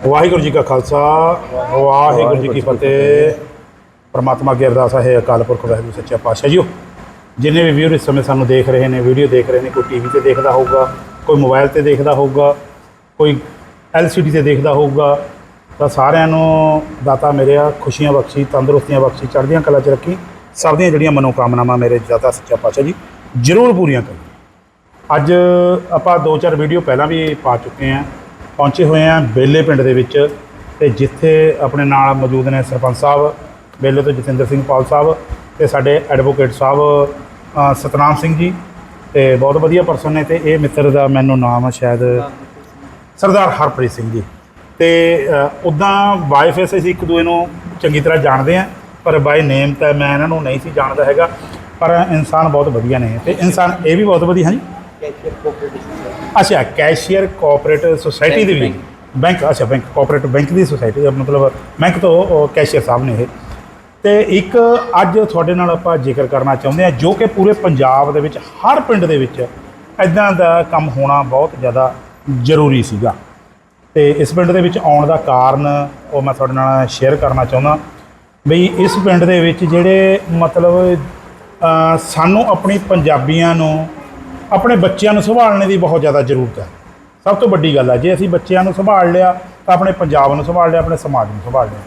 ਵਾਹਿਗੁਰੂ ਜੀ ਕਾ ਖਾਲਸਾ ਵਾਹਿਗੁਰੂ ਜੀ ਕੀ ਫਤਿਹ। ਪਰਮਾਤਮਾ ਅੱਗੇ ਅਰਦਾਸ ਹੈ ਅਕਾਲ ਪੁਰਖ ਵਾਹਿਗੁਰੂ ਸੱਚਾ ਪਾਤਸ਼ਾਹ ਜੀਓ। ਜਿੰਨੇ ਵੀ ਵੀਰ ਇਸ ਸਮੇਂ ਸਾਨੂੰ ਦੇਖ ਰਹੇ ਨੇ ਵੀਡੀਓ ਦੇਖ ਰਹੇ ਨੇ ਕੋਈ ਟੀਵੀ ਤੇ ਦੇਖਦਾ ਹੋਊਗਾ ਕੋਈ ਮੋਬਾਈਲ ਤੇ ਦੇਖਦਾ ਹੋਊਗਾ ਕੋਈ ਐਲਸੀਡੀ ਤੇ ਦੇਖਦਾ ਹੋਊਗਾ ਤਾਂ ਸਾਰਿਆਂ ਨੂੰ ਦਾਤਾ ਮੇਰੇ ਆ ਖੁਸ਼ੀਆਂ ਬਖਸ਼ੀ ਤੰਦਰੁਸਤੀਆਂ ਬਖਸ਼ੀ ਚੜ੍ਹਦੀਆਂ ਕਲਾ ਚ ਰੱਖੀ ਸਭ ਦੀਆਂ ਜਿਹੜੀਆਂ ਮਨੋਕਾਮਨਾਵਾਂ ਮੇਰੇ ਦਾਤਾ ਸੱਚਾ ਪਾਤਸ਼ਾਹ ਜੀ ਜ਼ਰੂਰ ਪੂਰੀਆਂ ਕਰੀ ਅੱਜ ਆਪਾਂ ਦੋ ਚਾਰ ਵੀਡੀਓ ਪਹਿਲਾਂ ਵੀ ਪਾ ਚੁੱਕੇ ਹਾਂ। ਪਹੁੰਚੇ ਹੋਏ ਹਾਂ ਬੇਲੇ ਪਿੰਡ ਦੇ ਵਿੱਚ ਤੇ ਜਿੱਥੇ ਆਪਣੇ ਨਾਲ ਮੌਜੂਦ ਨੇ ਸਰਪੰਚ ਸਾਹਿਬ, ਬੇਲੇ ਤੋਂ ਜਤਿੰਦਰ ਸਿੰਘ ਪਾਲ ਸਾਹਿਬ ਤੇ ਸਾਡੇ ਐਡਵੋਕੇਟ ਸਾਹਿਬ ਸਤਨਾਮ ਸਿੰਘ ਜੀ ਤੇ ਬਹੁਤ ਵਧੀਆ ਪਰਸਨ ਨੇ ਤੇ ਇਹ ਮਿੱਤਰ ਦਾ ਮੈਨੂੰ ਨਾਮ ਹੈ ਸ਼ਾਇਦ ਸਰਦਾਰ ਹਰਪ੍ਰੀਤ ਸਿੰਘ ਜੀ। ਤੇ ਉਦਾਂ ਬਾਈ ਫੇਸ ਅਸੀਂ ਇੱਕ ਦੂਏ ਨੂੰ ਚੰਗੀ ਤਰ੍ਹਾਂ ਜਾਣਦੇ ਆ, ਪਰ ਬਾਈ ਨੇਮ ਤਾਂ ਮੈਂ ਇਹਨਾਂ ਨੂੰ ਨਹੀਂ ਸੀ ਜਾਣਦਾ ਹੈਗਾ, ਪਰ ਇਨਸਾਨ ਬਹੁਤ ਵਧੀਆ ਨੇ ਤੇ ਇਨਸਾਨ ਇਹ ਵੀ ਬਹੁਤ ਵਧੀਆ ਹਾਂਜੀ ਅੱਛਾ ਕੈਸ਼ੀਅਰ ਕੋਆਪਰੇਟਿਵ ਸੁਸਾਇਟੀ ਦੇ ਵੀ ਬੈਂਕ ਅੱਛਾ ਬੈਂਕ ਕੋਆਪਰੇਟਿਵ ਬੈਂਕ ਦੀ ਸੁਸਾਇਟੀ ਦਾ ਮਤਲਬ ਬੈਂਕ ਤੋਂ ਕੈਸ਼ੀਅਰ ਸਾਹਿਬ ਨੇ ਇਹ। ਤੇ ਇੱਕ ਅੱਜ ਤੁਹਾਡੇ ਨਾਲ ਆਪਾਂ ਜ਼ਿਕਰ ਕਰਨਾ ਚਾਹੁੰਦੇ ਹਾਂ ਜੋ ਕਿ ਪੂਰੇ ਪੰਜਾਬ ਦੇ ਵਿੱਚ ਹਰ ਪਿੰਡ ਦੇ ਵਿੱਚ ਇਦਾਂ ਦਾ ਕੰਮ ਹੋਣਾ ਬਹੁਤ ਜ਼ਿਆਦਾ ਜ਼ਰੂਰੀ ਸੀਗਾ। ਤੇ ਇਸ ਪਿੰਡ ਦੇ ਵਿੱਚ ਆਉਣ ਦਾ ਕਾਰਨ ਉਹ ਮੈਂ ਤੁਹਾਡੇ ਨਾਲ ਸ਼ੇਅਰ ਕਰਨਾ ਚਾਹੁੰਦਾ। ਬਈ ਇਸ ਪਿੰਡ ਦੇ ਵਿੱਚ ਜਿਹੜੇ ਮਤਲਬ ਸਾਨੂੰ ਆਪਣੀ ਪੰਜਾਬੀਆਂ ਨੂੰ ਆਪਣੇ ਬੱਚਿਆਂ ਨੂੰ ਸੰਭਾਲਣੇ ਦੀ ਬਹੁਤ ਜ਼ਿਆਦਾ ਜ਼ਰੂਰਤ ਹੈ। ਸਭ ਤੋਂ ਵੱਡੀ ਗੱਲ ਹੈ, ਜੇ ਅਸੀਂ ਬੱਚਿਆਂ ਨੂੰ ਸੰਭਾਲ ਲਿਆ, ਤਾਂ ਆਪਣੇ ਪੰਜਾਬ ਨੂੰ ਸੰਭਾਲ ਲਿਆ, ਆਪਣੇ ਸਮਾਜ ਨੂੰ ਸੰਭਾਲ ਲਿਆ।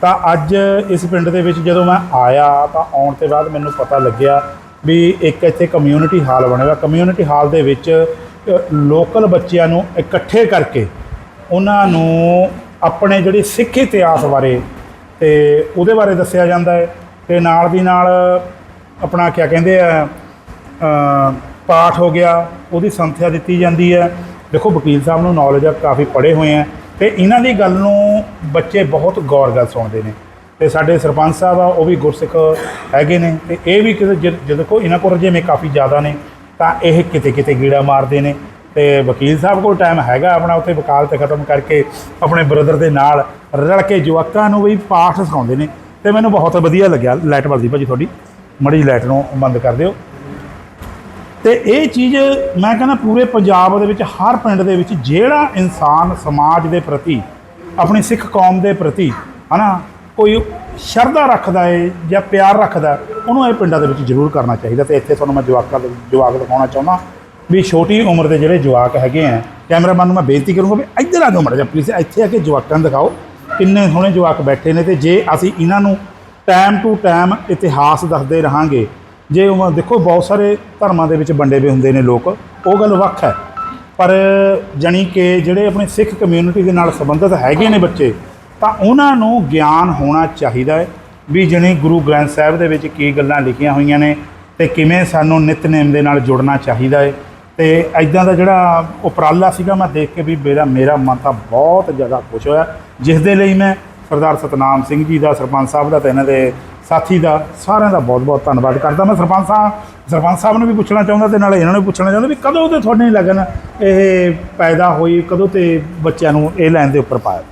ਤਾਂ ਅੱਜ ਇਸ ਪਿੰਡ ਦੇ ਵਿੱਚ ਜਦੋਂ ਮੈਂ ਆਇਆ, ਤਾਂ ਆਉਣ ਤੋਂ ਬਾਅਦ ਮੈਨੂੰ ਪਤਾ ਲੱਗਿਆ ਵੀ ਇੱਕ ਇੱਥੇ ਕਮਿਊਨਿਟੀ ਹਾਲ ਬਣੇਗਾ ਕਮਿਊਨਿਟੀ ਹਾਲ ਦੇ ਵਿੱਚ ਲੋਕਲ ਬੱਚਿਆਂ ਨੂੰ ਇਕੱਠੇ ਕਰਕੇ ਉਹਨਾਂ ਨੂੰ ਆਪਣੇ ਜਿਹੜੇ ਸਿੱਖ ਇਤਿਹਾਸ ਬਾਰੇ ਤੇ ਉਹਦੇ ਬਾਰੇ ਦੱਸਿਆ ਜਾਂਦਾ ਹੈ। ਤੇ ਨਾਲ ਦੀ ਨਾਲ ਆਪਣਾ ਕੀ ਕਹਿੰਦੇ ਆ ਪਾਠ ਹੋ ਗਿਆ, ਉਹਦੀ ਸੰਥਿਆ ਦਿੱਤੀ ਜਾਂਦੀ ਹੈ। ਦੇਖੋ, ਵਕੀਲ ਸਾਹਿਬ ਨੂੰ ਨੌਲੇਜ ਆ, ਕਾਫੀ ਪੜ੍ਹੇ ਹੋਏ ਆ। ਤੇ ਇਹਨਾਂ ਦੀ ਗੱਲ ਨੂੰ ਬੱਚੇ ਬਹੁਤ ਗੌਰ ਗੱਲ ਸੁਣਦੇ ਨੇ। ਤੇ ਸਾਡੇ ਸਰਪੰਚ ਸਾਹਿਬ ਆ, ਉਹ ਵੀ ਗੁਰਸਿੱਖ ਹੈਗੇ ਨੇ। ਤੇ ਇਹ ਵੀ ਕਿਤੇ ਜਦ ਜਦ ਦੇਖੋ ਇਹਨਾਂ ਕੋਲ ਜਿਵੇਂ ਕਾਫੀ ਜ਼ਿਆਦਾ ਨੇ, ਤਾਂ ਇਹ ਕਿਤੇ ਕਿਤੇ ਗੀੜਾ ਮਾਰਦੇ ਨੇ। ਤੇ ਵਕੀਲ ਸਾਹਿਬ ਕੋਲ ਟਾਈਮ ਹੈਗਾ ਆਪਣਾ, ਉੱਥੇ ਵਕਾਲਤ ਖਤਮ ਕਰਕੇ ਆਪਣੇ ਬ੍ਰਦਰ ਦੇ ਨਾਲ ਰਲ ਕੇ ਜਵਾਕਾਂ ਨੂੰ ਵੀ ਪਾਠ ਸਿਖਾਉਂਦੇ ਨੇ। ਤੇ ਮੈਨੂੰ ਬਹੁਤ ਵਧੀਆ ਲੱਗਿਆ ਲਾਈਟ ਬਲਦੀ ਭਾਜੀ ਤੁਹਾਡੀ। ਮੜੀ ਲਾਈਟ ਨੂੰ ਬੰਦ ਕਰ ਦਿਓ। ਤੇ ਇਹ ਚੀਜ਼ ਮੈਂ ਕਹਿੰਦਾ ਪੂਰੇ ਪੰਜਾਬ ਦੇ ਵਿੱਚ, ਹਰ ਪਿੰਡ ਦੇ ਵਿੱਚ ਜਿਹੜਾ ਇਨਸਾਨ ਸਮਾਜ ਦੇ ਪ੍ਰਤੀ, ਆਪਣੀ ਸਿੱਖ ਕੌਮ ਦੇ ਪ੍ਰਤੀ, ਹਨਾ, ਕੋਈ ਸ਼ਰਧਾ ਰੱਖਦਾ ਏ ਜਾਂ ਪਿਆਰ ਰੱਖਦਾ, ਉਹਨੂੰ ਇਹ ਪਿੰਡਾਂ ਦੇ ਵਿੱਚ ਜ਼ਰੂਰ ਕਰਨਾ ਚਾਹੀਦਾ। ਤੇ ਇੱਥੇ ਤੁਹਾਨੂੰ ਮੈਂ ਜਵਾਕਾਂ ਦੇ ਜਵਾਕ ਦਿਖਾਉਣਾ ਚਾਹੁੰਦਾ ਵੀ ਛੋਟੀ ਉਮਰ ਦੇ ਜਿਹੜੇ ਜਵਾਕ ਹੈਗੇ ਆ, ਕੈਮਰਾਮੈਨ ਨੂੰ ਮੈਂ ਬੇਨਤੀ ਕਰੂੰਗਾ ਵੀ ਇੱਧਰ ਆ ਜਾਓ ਮੜਾ ਜਿਹਾ ਪਲੀਜ਼ ਇੱਥੇ ਆ ਕੇ ਜਵਾਕਾਂ ਦਿਖਾਓ, ਕਿੰਨੇ ਸੋਹਣੇ ਜਵਾਕ ਬੈਠੇ ਨੇ ਤੇ ਜੇ ਅਸੀਂ ਇਹਨਾਂ ਨੂੰ ਟਾਈਮ ਟੂ ਟਾਈਮ ਇਤਿਹਾਸ ਦੱਸਦੇ ਰਹਾਂਗੇ ਜੇ ਉਹ ਦੇਖੋ, ਬਹੁਤ ਸਾਰੇ ਧਰਮਾਂ ਦੇ ਵਿੱਚ ਵੰਡੇ ਵੀ ਹੁੰਦੇ ਨੇ ਲੋਕ। ਉਹ ਗੱਲ ਵੱਖ ਹੈ। ਪਰ ਜਣੀ ਕਿ ਜਿਹੜੇ ਆਪਣੇ ਸਿੱਖ ਕਮਿਊਨਿਟੀ ਦੇ ਨਾਲ ਸੰਬੰਧਿਤ ਹੈਗੇ ਨੇ ਬੱਚੇ, ਤਾਂ ਉਹਨਾਂ ਨੂੰ ਗਿਆਨ ਹੋਣਾ ਚਾਹੀਦਾ ਹੈ ਵੀ ਜਣੀ ਗੁਰੂ ਗ੍ਰੰਥ ਸਾਹਿਬ ਦੇ ਵਿੱਚ ਕੀ ਗੱਲਾਂ ਲਿਖੀਆਂ ਹੋਈਆਂ ਨੇ ਤੇ ਕਿਵੇਂ ਸਾਨੂੰ ਨਿਤਨੇਮ ਦੇ ਨਾਲ ਜੁੜਨਾ ਚਾਹੀਦਾ ਹੈ। ਤੇ ਐਦਾਂ ਦਾ ਜਿਹੜਾ ਉਪਰਾਲਾ ਸੀਗਾ, ਮੈਂ ਦੇਖ ਕੇ ਵੀ ਮੇਰਾ ਮੇਰਾ ਮਨ ਤਾਂ ਬਹੁਤ ਜ਼ਿਆਦਾ ਖੁਸ਼ ਹੋਇਆ। ਜਿਸ ਦੇ ਲਈ ਮੈਂ ਸਰਦਾਰ ਸਤਨਾਮ ਸਿੰਘ ਜੀ ਦਾ ਸਰਪੰਚ ਸਾਹਿਬ ਦਾ ਤੇ ਇਹਨਾਂ ਦੇ ਸਾਥੀ ਦਾ ਸਾਰਿਆਂ ਦਾ ਬਹੁਤ-ਬਹੁਤ ਧੰਨਵਾਦ ਕਰਦਾ ਮੈਂ। ਸਰਪੰਚ ਸਾਹਿਬ ਸਰਪੰਚ ਸਾਹਿਬ ਨੂੰ ਵੀ ਪੁੱਛਣਾ ਚਾਹੁੰਦਾ ਤੇ ਨਾਲੇ ਇਹਨਾਂ ਨੂੰ ਪੁੱਛਣਾ ਚਾਹੁੰਦਾ ਵੀ ਕਦੋਂ ਤੇ ਤੁਹਾਡੇ ਲਗਨ ਇਹ ਪੈਦਾ ਹੋਈ ਕਦੋਂ ਤੇ ਬੱਚਿਆਂ ਨੂੰ ਇਹ ਲਾਈਨ ਦੇ ਉੱਪਰ ਪਾਇਆ?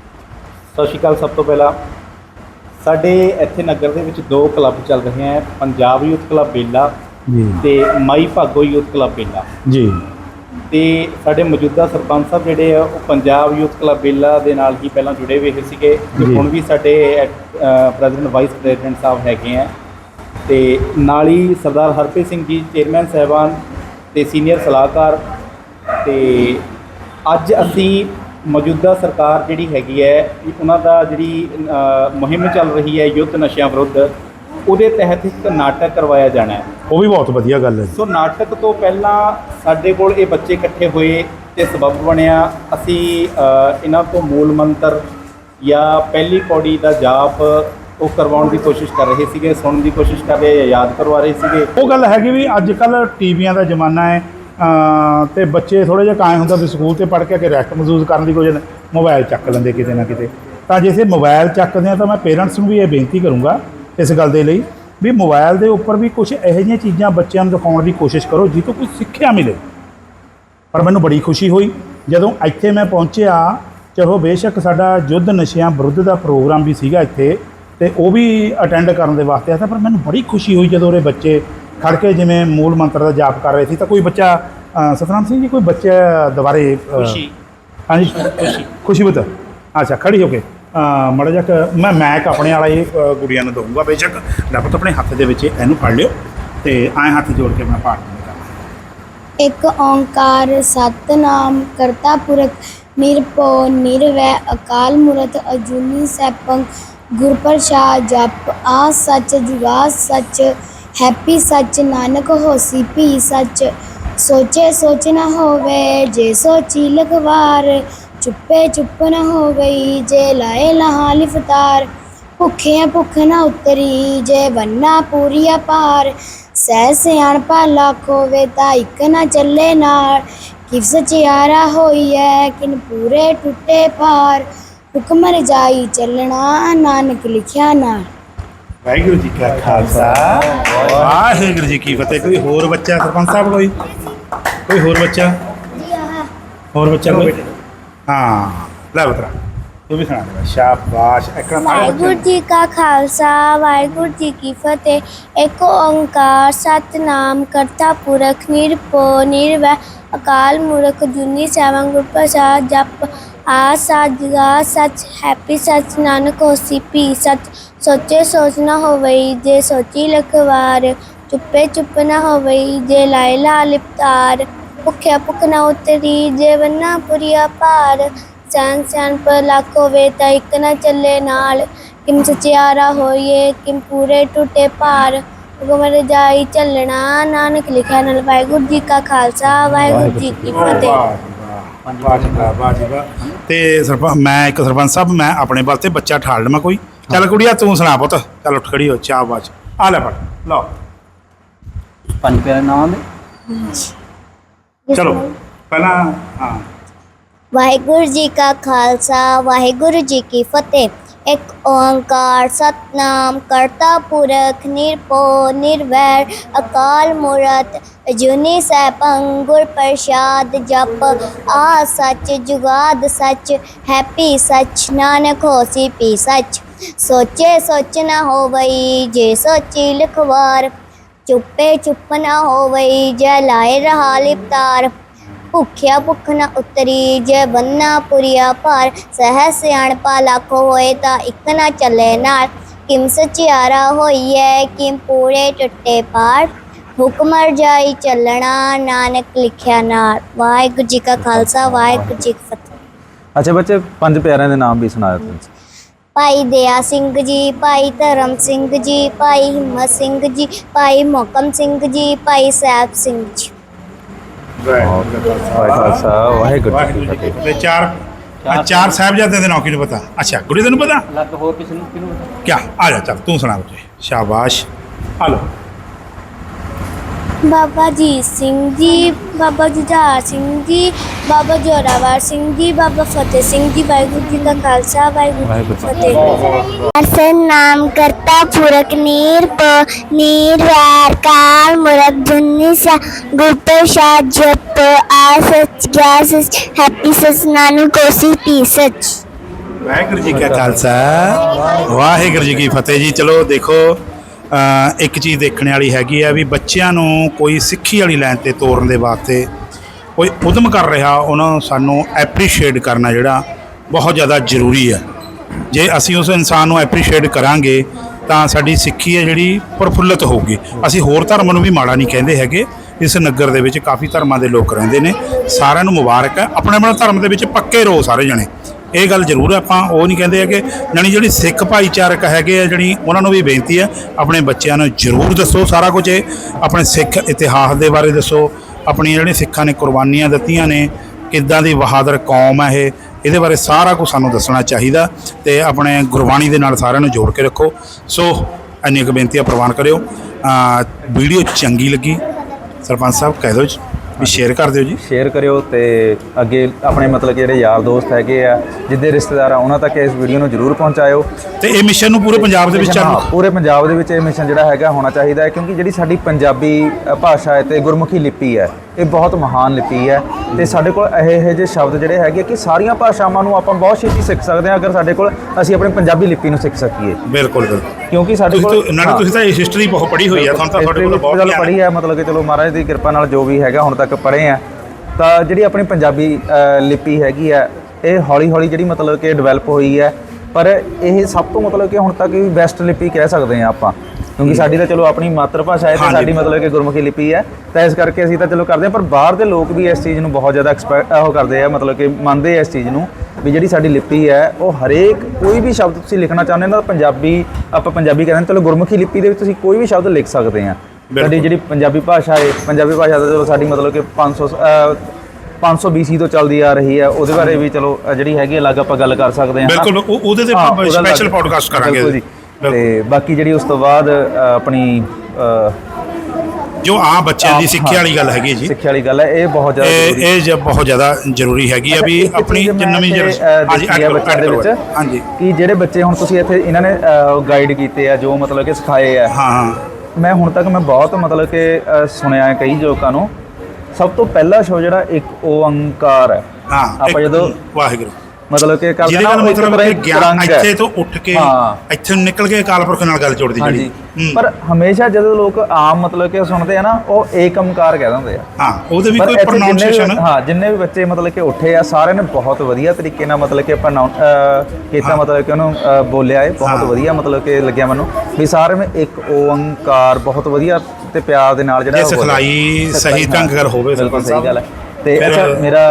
ਸਤਿ ਸ਼੍ਰੀ ਅਕਾਲ ਸਭ ਤੋਂ ਪਹਿਲਾਂ। ਸਾਡੇ ਇੱਥੇ ਨਗਰ ਦੇ ਵਿੱਚ ਦੋ ਕਲੱਬ ਚੱਲ ਰਹੇ ਹੈ ਪੰਜਾਬ ਯੂਥ ਕਲੱਬ ਬੇਲਾ ਜੀ। ਤੇ ਮਾਈ ਭਾਗੋ ਯੂਥ ਕਲੱਬ ਬੇਲਾ। ਜੀ। ਤੇ ਸਾਡੇ ਮੌਜੂਦਾ ਸਰਪੰਚ ਸਾਹਿਬ ਜਿਹੜੇ ਆ ਉਹ ਪੰਜਾਬ ਯੂਥ ਕਲੱਬ ਬੇਲਾ ਦੇ ਨਾਲ ਹੀ ਪਹਿਲਾਂ ਜੁੜੇ ਹੋਏ ਸੀਗੇ ਤੇ। ਹੁਣ ਵੀ ਸਾਡੇ ਪ੍ਰੈਜ਼ੀਡੈਂਟ ਵਾਈਸ ਪ੍ਰੈਜ਼ੀਡੈਂਟ ਸਾਹਿਬ ਹੈਗੇ ਆ। ਤੇ ਨਾਲ ਹੀ ਸਰਦਾਰ ਹਰਪ੍ਰੀਤ ਸਿੰਘ ਜੀ ਚੇਅਰਮੈਨ ਸਾਹਿਬਾਨ ਤੇ ਸੀਨੀਅਰ ਸਲਾਹਕਾਰ। ਤੇ ਅੱਜ ਅਸੀਂ ਮੌਜੂਦਾ ਸਰਕਾਰ ਜਿਹੜੀ ਹੈਗੀ ਹੈ ਉਹਨਾਂ ਦਾ ਜਿਹੜੀ ਮੁਹਿੰਮ ਚੱਲ ਰਹੀ ਹੈ ਯੁੱਧ ਨਸ਼ਿਆਂ ਵਿਰੁੱਧ। ਉਹਦੇ ਤਹਿਤ ਇੱਕ ਨਾਟਕ ਕਰਵਾਇਆ ਜਾਣਾ ਹੈ। ਉਹ ਵੀ ਬਹੁਤ ਵਧੀਆ ਗੱਲ ਹੈ ਜੀ। ਸੋ ਨਾਟਕ ਤੋਂ ਪਹਿਲਾਂ ਸਾਡੇ ਕੋਲ ਇਹ ਬੱਚੇ ਇਕੱਠੇ ਹੋਏ ਤੇ ਸਬਬ ਬਣਿਆ। ਅਸੀਂ ਅ, ਇਹਨਾਂ ਤੋਂ ਮੂਲ ਮੰਤਰ ਜਾਂ ਪਹਿਲੀ ਪੌੜੀ ਦਾ ਜਾਪ ਉਹ ਕਰਵਾਉਣ ਦੀ ਕੋਸ਼ਿਸ਼ ਕਰ ਰਹੇ ਸੀਗੇ ਸੁਣਨ ਦੀ ਕੋਸ਼ਿਸ਼ ਕਰ ਰਹੇ ਯਾਦ ਕਰਵਾ ਰਹੇ ਸੀਗੇ। ਉਹ ਗੱਲ ਹੈਗੀ ਵੀ ਅੱਜ ਕੱਲ ਟੀਵੀਆਂ ਦਾ ਜ਼ਮਾਨਾ ਹੈ ਅਮ ਤੇ ਬੱਚੇ ਥੋੜੇ ਜਿਹਾ ਕਾਇ ਹੁੰਦਾ ਵੀ ਸਕੂਲ ਤੇ ਪੜ੍ਹ ਕੇ ਕਿ ਰੈਸਟ ਮਹਿਸੂਸ ਕਰਨ ਦੀ ਕੋਈ ਮੋਬਾਈਲ ਚੱਕ ਲੈਂਦੇ ਕਿਤੇ ਨਾ ਕਿਤੇ। ਤਾਂ ਜੇ ਇਹ ਮੋਬਾਈਲ ਚੱਕਦੇ ਆ ਤਾਂ ਮੈਂ ਪੇਰੈਂਟਸ ਨੂੰ ਵੀ ਇਹ ਬੇਨਤੀ ਕਰੂੰਗਾ ਇਸ ਗੱਲ ਦੇ ਲਈ ਵੀ ਮੋਬਾਈਲ ਦੇ ਉੱਪਰ ਵੀ ਕੁਝ ਇਹੋ ਜਿਹੀਆਂ ਚੀਜ਼ਾਂ ਬੱਚਿਆਂ ਨੂੰ ਦਿਖਾਉਣ ਦੀ ਕੋਸ਼ਿਸ਼ ਕਰੋ ਜਿਸ ਤੋਂ ਕੋਈ ਸਿੱਖਿਆ ਮਿਲੇ। ਪਰ ਮੈਨੂੰ ਬੜੀ ਖੁਸ਼ੀ ਹੋਈ ਜਦੋਂ ਇੱਥੇ ਮੈਂ ਪਹੁੰਚਿਆ ਚਲੋ ਬੇਸ਼ੱਕ ਸਾਡਾ ਯੁੱਧ ਨਸ਼ਿਆਂ ਵਿਰੁੱਧ ਦਾ ਪ੍ਰੋਗਰਾਮ ਵੀ ਸੀਗਾ ਇੱਥੇ ਤੇ ਉਹ ਵੀ ਅਟੈਂਡ ਕਰਨ ਦੇ ਵਾਸਤੇ ਆਇਆ ਪਰ ਮੈਨੂੰ ਬੜੀ ਖੁਸ਼ੀ ਹੋਈ ਜਦੋਂ ਉਹਦੇ ਬੱਚੇ ਖੜ ਕੇ ਜਿਵੇਂ ਮੂਲ ਮੰਤਰ ਦਾ ਜਾਪ ਕਰ ਰਹੇ ਸੀ। ਤਾਂ ਕੋਈ ਬੱਚਾ ਸਤਨਾਮ ਸਿੰਘ ਜੀ ਕੋਈ ਬੱਚਾ ਦੁਬਾਰੇ ਖੁਸ਼ੀ। ਹਾਂਜੀ ਖੁਸ਼ੀ। ਖੁਸ਼ੀ ਬਤਾ ਅੱਛਾ ਖੜੀ ਹੋ ਕੇ। ਮੜਾ ਜਾ ਮੈਂ ਮੈਕ ਆਪਣੇ ਵਾਲਾ ਹੀ ਗੁੜੀਆਂ ਨੂੰ ਦਊਂਗਾ ਬੇਸ਼ੱਕ। ਲੈ ਆਪਣੇ ਹੱਥ ਦੇ ਵਿੱਚ ਇਹਨੂੰ ਫੜ ਲਿਓ ਤੇ ਐਂ ਹੱਥ ਜੋੜ ਕੇ ਮੈਂ ਪਾਠ ਕਰਨਾ ਇੱਕ ਓੰਕਾਰ ਸਤਨਾਮ ਕਰਤਾ ਪੁਰਖ, ਨਿਰਭਉ, ਨਿਰਵੈ, ਅਕਾਲ ਮੂਰਤ, ਅਜੂਨੀ ਸੈਭੰ ਗੁਰ ਪ੍ਰਸਾਦ ਜਪ ਆ ਸੱਚ ਜੁਗਾ ਸੱਚ, ਹੈਪੀ ਸੱਚ, ਨਾਨਕ ਹੋਸੀ ਭੀ ਸੱਚ, ਸੋਚੇ ਸੋਚ ਨਾ ਹੋਵੇ, ਜੇ ਸੋਚੀ ਲਖਵਾਰ ਚੁੱਪੇ ਚੁੱਪ ਨਾ ਹੋ ਗਈ ਜੇ ਲਾਏ ਲਹਾਂ ਲਿਫਤਾਰ ਭੁੱਖਿਆਂ ਭੁੱਖ ਨਾ ਉਤਰੀ ਜੇ ਬੰਨਾ ਪੂਰੀਆ ਪਾਰ ਸਹਿ ਸਿਆਣਪਾ ਲੱਖ ਹੋਵੇ ਤਾਂ ਇੱਕ ਨਾ ਚੱਲੇ ਨਾਲ ਕਿਵ ਸਚਿਆਰਾ ਹੋਈ ਹੈ ਕਿਨ ਪੂਰੇ ਟੁੱਟੇ ਪਾਰ ਹੁਕਮ ਰਜਾਈ ਚੱਲਣਾ ਨਾਨਕ ਲਿਖਿਆ ਨਾਲ ਵਾਹਿਗੁਰੂ ਜੀ ਕਾ ਖਾਲਸਾ। ਵਾਹਿਗੁਰੂ ਜੀ ਕੀ ਫਤਿਹ। ਕੋਈ ਹੋਰ ਬੱਚਾ ਸਰਪੰਚ ਸਾਹਿਬ ਕੋਈ? ਕੋਈ ਹੋਰ ਬੱਚਾ? ਹੋਰ ਬੱਚਾ ਕੋਈ? ਹਾਂ, ਲੈ ਬਤਰਾ ਤੂੰ ਵੀ ਸੁਣਾ ਦੇ ਸ਼ਾਬਾਸ਼, ਇੱਕ ਵਾਹਿਗੁਰੂ ਜੀ ਕਾ ਖਾਲਸਾ, ਵਾਹਿਗੁਰੂ ਜੀ ਕੀ ਫਤਿਹ। ਇੱਕ ਓੰਕਾਰ ਸਤਨਾਮ ਕਰਤਾ ਪੁਰਖ, ਨਿਰਭਉ, ਨਿਰਵੈ, ਅਕਾਲ ਮੂਰਖ, ਜੁਨੀ ਸੈਵੰ ਗੁਰ ਪ੍ਰਸਾਦ, ਜਪ ਆ ਸਾਜਗਾ ਸੱਚ, ਹੈਪੀ ਸੱਚ, ਨਾਨਕ ਹੋਸੀ ਪੀ ਸੱਚ। ਸੋਚੇ ਸੋਚ ਨਾ ਹੋਵਈ, ਜੇ ਸੋਚੀ ਲਖਵਾਰ, ਚੁੱਪੇ ਚੁੱਪ ਨਾ ਹੋਵਈ, ਜੇ ਲਾਇ ਲਾ ਲਿਪਤਾਰ ਭੁੱਖਿਆ ਭੁੱਖ ਨਾ ਉਤਰੀ ਜੇ ਬੰਨਾ ਪੁਰੀਆ ਭਾਰ ਸੈਨ ਸੈਨ ਪਰ ਲੱਖ ਹੋਵੇ ਤਾਂ ਇੱਕ ਨਾ ਚੱਲੇ ਨਾਲ। ਕਿਮ ਸਚਿਆਰਾ ਹੋਈਏ ਕਿਮ ਪੂਰੇ ਟੁੱਟੇ ਭਾਰ। ਹੁਕਮ ਰਜਾਈ ਚੱਲਣਾ ਨਾਨਕ ਲਿਖਿਆ ਨਾਲ। ਵਾਹਿਗੁਰੂ ਜੀ ਕਾ ਖਾਲਸਾ ਵਾਹਿਗੁਰੂ ਜੀ ਕੀ ਫਤਿਹ। ਤੇ ਸਰਪੰਚ ਮੈਂ ਇੱਕ ਸਰਪੰਚ ਸਾਹਿਬ ਮੈਂ ਆਪਣੇ ਵੱਲ ਤੇ ਬੱਚਾ ਠਾਲ ਲਵਾਂ ਕੋਈ। ਚੱਲ ਕੁੜੀਆ ਤੂੰ ਸੁਣਾ ਪੁੱਤ। ਚੱਲ ਉੱਠ ਖੜੀ ਹੋ ਚਾਹ ਬਾਜ ਆ ਲੈ ਫੜ ਲਓ। ਪੰਜ ਪਿਆਰੇ ਨਾਮ ਦੇ ਚਲੋ ਪਹਿਲਾਂ ਹਾਂ। ਵਾਹਿਗੁਰੂ ਜੀ ਕਾ ਖਾਲਸਾ ਵਾਹਿਗੁਰੂ ਜੀ ਕੀ ਫਤਿਹ। ਇੱਕ ਓੰਕਾਰ ਸਤਨਾਮ ਕਰਤਾ ਪੁਰਖ ਨਿਰਭਉ ਨਿਰਵੈਰ ਅਕਾਲ ਮੂਰਤ ਅਜੂਨੀ ਸੈਭੰ ਗੁਰ ਪ੍ਰਸਾਦ ਜਪ। ਆ ਸੱਚ ਜੁਗਾਦ ਸੱਚ ਹੈਪੀ ਸੱਚ ਨਾਨਕ ਹੋਸੀ ਪੀ ਸੱਚ। ਸੋਚੇ ਸੋਚ ਨਾ ਹੋਵਈ ਜੇ ਸੋਚੀ ਲਿਖਵਾਰ ਚੁੱਪੇ ਚੁੱਪ ਨਾ ਹੋਵਈ, ਜੇ ਲਾਏ ਰਹਾ ਲਿਪਤਾਰ ਭੁੱਖਿਆ ਭੁੱਖ ਨਾ ਉਤਰੀ, ਜੇ ਬੰਨਾ ਪੁਰੀਆ ਭਾਰ। ਸਹਿ ਸਿਆਣਪਾ ਲੱਖ ਹੋਏ ਤਾਂ ਇੱਕ ਨਾ ਚੱਲੇ ਨਾਲ। ਕਿਮ ਸਚਿਆਰਾ ਹੋਈਐ, ਕਿਮ ਪੂਰੇ ਟੁੱਟੇ ਪਾਰ। ਹੁਕਮ ਰਜਾਈ ਚੱਲਣਾ, ਨਾਨਕ ਲਿਖਿਆ ਨਾਲ। ਵਾਹਿਗੁਰੂ ਜੀ ਕਾ ਖਾਲਸਾ, ਵਾਹਿਗੁਰੂ ਜੀ ਕੀ ਫਤਿਹ। ਅੱਛਾ ਬੱਚੇ, ਪੰਜ ਪਿਆਰਿਆਂ ਦੇ ਨਾਮ ਵੀ ਸੁਣਾ ਦਿਓ ਭਾਈ ਦਇਆ ਸਿੰਘ ਜੀ ਭਾਈ ਧਰਮ ਸਿੰਘ ਜੀ ਭਾਈ ਹਿੰਮਤ ਸਿੰਘ ਜੀ ਭਾਈ ਮੋਕਮ ਸਿੰਘ ਜੀ ਭਾਈ ਸਾਹਿਬ ਸਿੰਘ ਜੀ। ਖਾਲਸਾ ਵਾਹਿਗੁਰੂ ਜੀ ਵਾਹਿਗੁਰੂ ਕੀ ਜੀ ਕੀ ਫਤਿਹ। ਫਤਿਹ ਚਾਰ ਆਹ ਚਾਰ ਸਾਹਿਬਜ਼ਾਦੇ ਦੇ ਨਾਂ ਕਿਹਨੂੰ ਪਤਾ? ਅੱਛਾ ਗੁੜੀ ਤੈਨੂੰ ਪਤਾ? ਲੱਗ ਹੋਰ ਕਿਸੇ ਨੂੰ ਕਿਹਨੂੰ ਪਤਾ? ਕਿਆ? ਆ ਜਾ ਚੱਲ ਤੂੰ ਸੁਣਾ ਬੱਚੇ ਸ਼ਾਬਾਸ਼। ਹਲੋ ਬਾਬਾ ਜੀਤ ਸਿੰਘ ਜੀ ਬਾਬਾ ਜੁਝਾਰ ਸਿੰਘ ਜੀ ਬਾਬਾ ਜੋਰਾਵਰ ਸਿੰਘ ਜੀ ਬਾਬਾ ਫਤਿਹ ਸਿੰਘ ਜੀ ਵਾਹਿਗੁਰੂ ਜੀ ਕਾ ਖਾਲਸਾ ਵਾਹਿਗੁਰੂ ਜੀ ਕੀ ਫਤਿਹ। ਅਰਸਨ ਨਾਮ ਕਰਤਾ ਪੁਰਖ ਨਿਰਭਉ ਨਿਰਵੈਰ ਕਾਲ ਮੂਰਤ ਜੁਨੀ ਸਾ ਗੁਰ ਪ੍ਰਸਾਦ ਜਪ ਆ ਸਚ ਗਿਆ ਸਚ ਹੈਪੀ ਸਚ ਨਾਨਕ ਕੋਸੀ ਪੀ ਸਚ। ਵਾਹਿਗੁਰੂ ਜੀ ਕਾ ਖਾਲਸਾ ਵਾਹਿਗੁਰੂ ਜੀ ਕੀ ਫਤਿਹ ਜੀ। ਚਲੋ ਦੇਖੋ ਇੱਕ ਚੀਜ਼ ਦੇਖਣ ਵਾਲੀ ਹੈਗੀ ਆ ਵੀ ਬੱਚਿਆਂ ਨੂੰ ਕੋਈ ਸਿੱਖੀ ਵਾਲੀ ਲਾਈਨ ਤੇ ਤੋਰਨ ਦੇ ਵਾਸਤੇ ਕੋਈ ਉਦਮ ਕਰ ਰਿਹਾ, ਉਹਨਾਂ ਨੂੰ ਸਾਨੂੰ ਐਪਰੀਸ਼ੀਏਟ ਕਰਨਾ ਜਿਹੜਾ ਬਹੁਤ ਜ਼ਿਆਦਾ ਜ਼ਰੂਰੀ ਹੈ ਜੇ ਅਸੀਂ ਉਸ ਇਨਸਾਨ ਨੂੰ ਐਪਰੀਸ਼ੀਏਟ ਕਰਾਂਗੇ, ਤਾਂ ਸਾਡੀ ਸਿੱਖੀ ਹੈ ਜਿਹੜੀ ਪ੍ਰਫੁੱਲਤ ਹੋਊਗੀ। ਅਸੀਂ ਹੋਰ ਧਰਮ ਨੂੰ ਵੀ ਮਾੜਾ ਨਹੀਂ ਕਹਿੰਦੇ ਹੈਗੇ। ਇਸ ਨਗਰ ਦੇ ਵਿੱਚ ਕਾਫੀ ਧਰਮਾਂ ਦੇ ਲੋਕ ਰਹਿੰਦੇ ਨੇ। ਸਾਰਿਆਂ ਨੂੰ ਮੁਬਾਰਕ ਹੈ ਆਪਣੇ ਆਪਣੇ ਧਰਮ ਦੇ ਵਿੱਚ ਪੱਕੇ ਰਹੋ ਸਾਰੇ ਜਣੇ। ਇਹ ਗੱਲ ਜ਼ਰੂਰ ਹੈ ਆਪਾਂ ਉਹ ਨਹੀਂ ਕਹਿੰਦੇ ਹੈਗੇ। ਜਾਣੀ ਜਿਹੜੀ ਸਿੱਖ ਭਾਈਚਾਰਕ ਹੈਗੇ ਆ, ਜਿਹੜੀ ਉਹਨਾਂ ਨੂੰ ਵੀ ਬੇਨਤੀ ਹੈ ਆਪਣੇ ਬੱਚਿਆਂ ਨੂੰ ਜ਼ਰੂਰ ਦੱਸੋ ਸਾਰਾ ਕੁਝ। ਇਹ ਆਪਣੇ ਸਿੱਖ ਇਤਿਹਾਸ ਦੇ ਬਾਰੇ ਦੱਸੋ। ਆਪਣੀਆਂ ਜਿਹੜੀਆਂ ਸਿੱਖਾਂ ਨੇ ਕੁਰਬਾਨੀਆਂ ਦਿੱਤੀਆਂ ਨੇ, ਕਿੱਦਾਂ ਦੀ ਬਹਾਦਰ ਕੌਮ ਹੈ ਇਹ, ਇਹਦੇ ਬਾਰੇ ਸਾਰਾ ਕੁਝ ਸਾਨੂੰ ਦੱਸਣਾ ਚਾਹੀਦਾ ਤੇ ਆਪਣੇ ਗੁਰਬਾਣੀ ਦੇ ਨਾਲ ਸਾਰਿਆਂ ਨੂੰ ਜੋੜ ਕੇ ਰੱਖੋ। ਸੋ ਇੰਨੀਆਂ ਕੁ ਬੇਨਤੀਆਂ ਪ੍ਰਵਾਨ ਕਰਿਓ। ਵੀਡੀਓ ਚੰਗੀ ਲੱਗੀ। ਸਰਪੰਚ ਸਾਹਿਬ, ਕਹਿ ਦਿਓ ਜੀ। ਵੀ ਸ਼ੇਅਰ ਕਰ ਦਿਓ ਜੀ। ਸ਼ੇਅਰ ਕਰਿਓ ਤੇ ਅੱਗੇ ਆਪਣੇ ਮਤਲਬ ਕਿ ਜਿਹੜੇ ਯਾਰ ਦੋਸਤ ਹੈਗੇ ਆ ਜਿੱਦੇ ਰਿਸ਼ਤੇਦਾਰ ਆ ਉਹਨਾਂ ਤੱਕ ਇਸ ਵੀਡੀਓ ਨੂੰ ਜਰੂਰ ਪਹੁੰਚਾਇਓ। ਤੇ ਇਹ ਮਿਸ਼ਨ ਨੂੰ ਪੂਰੇ ਪੰਜਾਬ ਦੇ ਵਿੱਚ ਹਾਂ, ਚੱਲ ਪੂਰੇ ਪੰਜਾਬ ਦੇ ਵਿੱਚ ਇਹ ਮਿਸ਼ਨ ਜਿਹੜਾ ਹੈਗਾ ਹੋਣਾ ਚਾਹੀਦਾ ਹੈ ਕਿਉਂਕਿ ਜਿਹੜੀ ਸਾਡੀ ਪੰਜਾਬੀ ਭਾਸ਼ਾ ਹੈ ਤੇ ਗੁਰਮੁਖੀ ਲਿਪੀ ਹੈ। ਇਹ ਬਹੁਤ ਮਹਾਨ ਲਿਪੀ ਹੈ ਤੇ ਸਾਡੇ ਕੋਲ ਇਹ ਇਹੋ ਜਿਹੇ ਸ਼ਬਦ ਜਿਹੜੇ ਹੈਗੇ ਕਿ ਸਾਰੀਆਂ ਭਾਸ਼ਾਵਾਂ ਨੂੰ ਆਪਾਂ ਬਹੁਤ ਛੇਤੀ ਸਿੱਖ ਸਕਦੇ ਹਾਂ ਅਗਰ ਸਾਡੇ ਕੋਲ ਅਸੀਂ ਆਪਣੀ ਪੰਜਾਬੀ ਲਿਪੀ ਨੂੰ ਸਿੱਖ ਸਕੀਏ ਬਿਲਕੁਲ ਬਿਲਕੁਲ ਕਿਉਂਕਿ ਸਾਡੇ ਕੋਲ ਨਾਲੇ ਹਾਂ। ਤੁਸੀਂ ਤਾਂ ਹਿਸਟਰੀ ਬਹੁਤ ਪੜ੍ਹੀ ਹੋਈ ਆ ਤੁਹਾਨੂੰ ਤਾਂ ਤੁਹਾਡੇ ਕੋਲ ਬਹੁਤ ਹੈ। ਪੜ੍ਹੀ ਹੈ ਮਤਲਬ ਕਿ ਚਲੋ ਮਹਾਰਾਜ ਦੀ ਕਿਰਪਾ ਨਾਲ ਜੋ ਵੀ ਹੈਗਾ ਹੁਣ ਤੱਕ ਪੜ੍ਹੇ ਆ ਤਾਂ ਜਿਹੜੀ ਆਪਣੀ ਪੰਜਾਬੀ ਲਿਪੀ ਹੈਗੀ ਆ ਇਹ ਹੌਲੀ ਹੌਲੀ ਜਿਹੜੀ ਮਤਲਬ ਕਿ ਡਿਵੈਲਪ ਹੋਈ ਹੈ ਪਰ ਇਹ ਸਭ ਤੋਂ ਮਤਲਬ ਕਿ ਹੁਣ ਤੱਕ ਵੀ ਬੈਸਟ ਲਿਪੀ ਕਹਿ ਸਕਦੇ ਹਾਂ ਆਪਾਂ ਕਿਉਂਕਿ ਸਾਡੀ ਤਾਂ ਚਲੋ ਆਪਣੀ ਮਾਤਰ ਭਾਸ਼ਾ ਹੈ ਤੇ। ਸਾਡੀ ਮਤਲਬ ਕਿ ਗੁਰਮੁਖੀ ਲਿਪੀ ਹੈ ਤਾਂ ਇਸ ਕਰਕੇ ਅਸੀਂ ਤਾਂ ਚਲੋ ਕਰਦੇ ਹਾਂ ਪਰ ਬਾਹਰ ਦੇ ਲੋਕ ਵੀ ਇਸ ਚੀਜ਼ ਨੂੰ ਬਹੁਤ ਜ਼ਿਆਦਾ ਐਕਸਪੈਕਟ ਉਹ ਕਰਦੇ ਆ ਮਤਲਬ ਕਿ ਮੰਨਦੇ ਆ ਇਸ ਚੀਜ਼ ਨੂੰ ਵੀ ਜਿਹੜੀ ਸਾਡੀ ਲਿਪੀ ਹੈ ਉਹ ਹਰੇਕ ਕੋਈ ਵੀ ਸ਼ਬਦ ਤੁਸੀਂ ਲਿਖਣਾ ਚਾਹੁੰਦੇ ਹੋ ਨਾ ਪੰਜਾਬੀ ਆਪਾਂ ਪੰਜਾਬੀ ਕਹਿੰਦੇ ਚਲੋ ਗੁਰਮੁਖੀ ਲਿਪੀ ਦੇ ਵਿੱਚ ਤੁਸੀਂ ਕੋਈ ਵੀ ਸ਼ਬਦ ਲਿਖ ਸਕਦੇ ਆ ਸਾਡੀ ਜਿਹੜੀ ਪੰਜਾਬੀ ਭਾਸ਼ਾ ਹੈ ਪੰਜਾਬੀ ਭਾਸ਼ਾ ਦਾ ਚਲੋ ਸਾਡੀ ਮਤਲਬ ਕਿ 500 ਅਹ, 500 BC ਤੋਂ ਚੱਲਦੀ ਆ ਰਹੀ ਹੈ ਉਹਦੇ ਬਾਰੇ ਵੀ ਚਲੋ ਜਿਹੜੀ ਹੈਗੀ ਅਲੱਗ ਆਪਾਂ ਗੱਲ ਕਰ ਸਕਦੇ ਹਾਂ। ਬਿਲਕੁਲ ਉਹ- ਉਹਦੇ ਤੇ ਸਪੈਸ਼ਲ ਪੋਡਕਾਸਟ ਕਰਾਂਗੇ। ਤੇ ਬਾਕੀ ਜਿਹੜੀ ਉਸ ਤੋਂ ਬਾਅਦ ਆਪਣੀ ਜੋ ਆ ਬੱਚਿਆਂ ਦੀ ਸਿੱਖਿਆ ਵਾਲੀ ਗੱਲ ਹੈਗੀ ਜੀ। ਸਿੱਖਿਆ ਵਾਲੀ ਗੱਲ ਹੈ ਇਹ ਬਹੁਤ ਜ਼ਿਆਦਾ ਜ਼ਰੂਰੀ ਹੈ ਇਹ ਜ ਬਹੁਤ ਜ਼ਿਆਦਾ ਜ਼ਰੂਰੀ ਹੈਗੀ ਆ ਵੀ ਆਪਣੀ ਨਵੀਂ ਜਨਰੇਸ਼ਨ ਬੱਚਿਆਂ ਦੇ ਵਿੱਚ ਹਾਂਜੀ। ਕਿ ਜਿਹੜੇ ਬੱਚੇ ਹੁਣ ਤੁਸੀਂ ਇੱਥੇ ਇਹਨਾਂ ਨੇ ਗਾਈਡ ਕੀਤੇ ਆ ਜੋ ਮਤਲਬ ਕਿ ਸਿਖਾਏ ਆ। ਹਾਂ ਹਾਂ। ਮੈਂ ਹੁਣ ਤੱਕ ਮੈਂ ਬਹੁਤ ਮਤਲਬ ਕਿ ਸੁਣਿਆ ਹੈ ਕਈ ਲੋਕਾਂ ਨੂੰ। ਸਭ ਤੋਂ ਪਹਿਲਾ ਸ਼ੋ ਜਿਹੜਾ ਇੱਕ ਓੰਕਾਰ ਹੈ। ਹਾਂ ਆਪਾਂ ਜਦੋਂ ਵਾਹਿਗੁਰੂ। ਮਤਲਬ ਕਿ ਕਰਦੇ ਜਿਹਦੇ ਨਾਲ ਮਤਲਬ ਕਿ ਗਿਆਨ। ਇੱਥੇ ਤੋਂ ਉੱਠ ਕੇ। ਇੱਥੇ ਨਿਕਲ ਕੇ ਅਕਾਲ ਪੁਰਖ ਨਾਲ ਗੱਲ ਜੋੜਦੀ ਜਿਹੜੀ। ਪਰ ਹਮੇਸ਼ਾ ਜਦੋਂ ਲੋਕ ਆਮ ਮਤਲਬ ਕਿ ਸੁਣਦੇ ਆ ਨਾ ਉਹ ਏਕਮਕਾਰ ਕਹਿ ਦਿੰਦੇ ਆ ਹਾਂ ਉਹਦੇ ਵੀ ਕੋਈ ਪ੍ਰੋਨਾਂਸੀਏਸ਼ਨ ਹਾਂ ਜਿੰਨੇ ਵੀ ਬੱਚੇ ਮਤਲਬ ਕਿ ਉੱਠੇ ਆ ਸਾਰਿਆਂ ਨੇ ਬਹੁਤ ਵਧੀਆ ਤਰੀਕੇ ਨਾਲ ਮਤਲਬ ਕਿ ਕੀਤਾ ਮਤਲਬ ਕਿ ਉਹਨੂੰ ਬੋਲਿਆ ਹੈ ਬਹੁਤ। ਵਧੀਆ ਮਤਲਬ ਕਿ ਲੱਗਿਆ ਮੈਨੂੰ ਵੀ ਸਾਰਿਆਂ ਨੇ ਇੱਕ ਓੰਕਾਰ ਬਹੁਤ ਵਧੀਆ ਤੇ ਪਿਆਰ ਦੇ ਨਾਲ ਜਿਹੜਾ। ਸਿਖਲਾਈ ਸਹੀ ਢੰਗ ਨਾਲ ਹੋਵੇ ਬਿਲਕੁਲ ਸਰਪੰਚ ਸਹੀ ਗੱਲ ਹੈ ਤੇ ਅੱਛਾ ਮੇਰਾ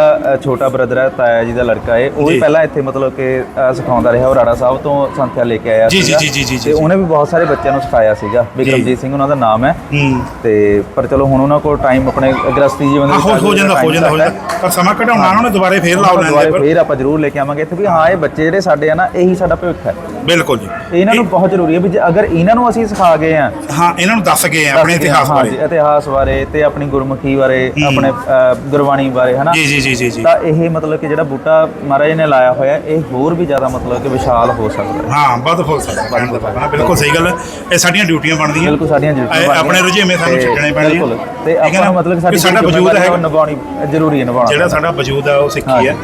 ਛੋਟਾ ਬ੍ਰਦਰ ਹੈ ਤਾਇਆ ਜੀ ਦਾ ਲੜਕਾ ਹੈ ਉਹ ਵੀ। ਪਹਿਲਾਂ ਇੱਥੇ ਮਤਲਬ ਕਿ ਸਿਖਾਉਂਦਾ ਰਿਹਾ ਉਹ ਰਾੜਾ ਸਾਹਿਬ ਤੋਂ ਸੰਥਿਆ ਲੈ ਕੇ ਆਇਆ ਜੀ, ਜੀ। ਜੀ, ਜੀ, ਜੀ, ਤੇ। ਉਹਨੇ ਵੀ ਬਹੁਤ ਸਾਰੇ ਬੱਚਿਆਂ ਨੂੰ ਸਿਖਾਇਆ ਸੀਗਾ ਵਿਕਰਮਜੀਤ ਸਿੰਘ ਉਹਨਾਂ ਦਾ ਨਾਮ ਹੈ ਹੂੰ ਤੇ ਪਰ ਚਲੋ ਹੁਣ ਉਹਨਾਂ ਕੋਲ ਟਾਈਮ ਆਪਣੇ ਗ੍ਰਸਤੀ ਜੀਵਨ ਦੇ ਹਾਂ ਹੋ ਵਿੱਚ ਹੋ ਜਾਂਦਾ ਹੋ ਜਾਂਦਾ ਹੋ ਹੈ। ਜਾਂਦਾ ਪਰ ਸਮਾਂ ਕਢਾਉਣਾ ਉਹਨਾਂ ਨੇ ਦੁਬਾਰੇ ਫੇਰ ਲਾਉ ਉਹਨਾਂ ਨੂੰ ਲੈਂਦੇ ਦੁਬਾਰਾ ਫੇਰ ਆਪਾਂ ਜ਼ਰੂਰ ਲੈ ਕੇ ਆਵਾਂਗੇ ਇੱਥੇ ਵੀ ਹਾਂ ਇਹ ਬੱਚੇ ਜਿਹੜੇ ਸਾਡੇ ਆ ਨਾ ਇਹੀ ਸਾਡਾ ਭਵਿੱਖ ਹੈ ਬਿਲਕੁਲ ਜੀ ਇਹਨਾਂ ਨੂੰ ਬਹੁਤ ਜ਼ਰੂਰੀ ਹੈ ਵੀ ਜੇ ਅਗਰ ਇਹਨਾਂ ਨੂੰ ਅਸੀਂ ਸਿਖਾ ਗਏ ਆ ਹਾਂ ਇਹਨਾਂ ਨੂੰ ਦੱਸ ਗਏ ਆ ਆਪਣੇ ਇਤਿਹਾਸ ਹਾਂ ਬਾਰੇ ਇਤਿਹਾਸ ਬਾਰੇ ਤੇ ਆਪਣੀ ਗੁਰਮੁਖੀ ਬਾਰੇ ਹੂੰ। ਆਪਣੇ ਅ, ਗੁਰਬਾਣੀ ਬਾਰੇ ਹਨਾ? ਜੀ ਜੀ ਜੀ ਜੀ ਤਾਂ ਇਹ ਮਤਲਬ ਕਿ ਜਿਹੜਾ ਬੂਟਾ ਮਹਾਰਾਜ ਨੇ ਲਾਇਆ ਹੋਇਆ ਇਹ ਹੋਰ ਵੀ ਜ਼ਿਆਦਾ ਮਤਲਬ ਕਿ ਵਿਸ਼ਾਲ ਹੋ ਸਕਦਾ ਹੈ। ਹਾਂ ਵੱਧ ਹੋ ਸਕਦਾ ਕਹਿਣ ਦਾ ਭਾਵ ਬਿਲਕੁਲ ਸਹੀ ਗੱਲ। ਇਹ ਸਾਡੀਆਂ ਡਿਊਟੀਆਂ ਬਣਦੀਆਂ। ਬਿਲਕੁਲ ਸਾਡੀਆਂ ਬਣਦੀਆਂ। ਆਪਣੇ ਰੁਝੇਵੇਂ ਸਾਨੂੰ ਛੱਡਣੇ ਪੈਣਗੇ। ਬਿਲਕੁਲ। ਤੇ ਆਪਾਂ ਮਤਲਬ ਸਾਡੀ ਸਾਡਾ ਵਜੂਦ ਹੈ ਨਿਭਾਉਣੀ ਜ਼ਰੂਰੀ ਹੈ ਨਿਭਾਉਣਾ। ਜਿਹੜਾ ਸਾਡਾ ਵਜੂਦ ਹੈ ਉਹ ਸਿੱਖੀ ਹੈ।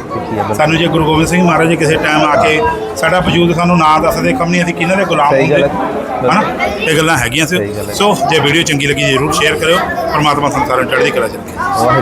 ਸਾਨੂੰ ਜੇ ਗੁਰੂ ਗੋਬਿੰਦ ਸਿੰਘ ਮਹਾਰਾਜ ਜੀ ਕਿਸੇ ਟਾਈਮ ਆ ਕੇ ਸਾਡਾ ਵਜੂਦ ਸਾਨੂੰ ਨਾ ਦੱਸਦੇ ਕਮ ਨਹੀਂ ਅਸੀਂ ਕਿਹਨਾਂ ਦੇ ਗੁਲਾਮ ਹੁੰਦੇ ਹੈ। ਹਨਾ? ਇਹ ਗੱਲਾਂ ਹੈਗੀਆਂ ਸੀ। ਜੇ ਵੀਡੀਓ ਚੰਗੀ ਲੱਗੀ ਜ਼ਰੂਰ ਸ਼ੇਅਰ ਕਰਿਓ। ਪਰਮਾਤਮਾ ਸਾਰਿਆਂ ਨੂੰ ਚੜ੍ਹਦੀ ਕਲਾ ਚ ਰੱਖੇ।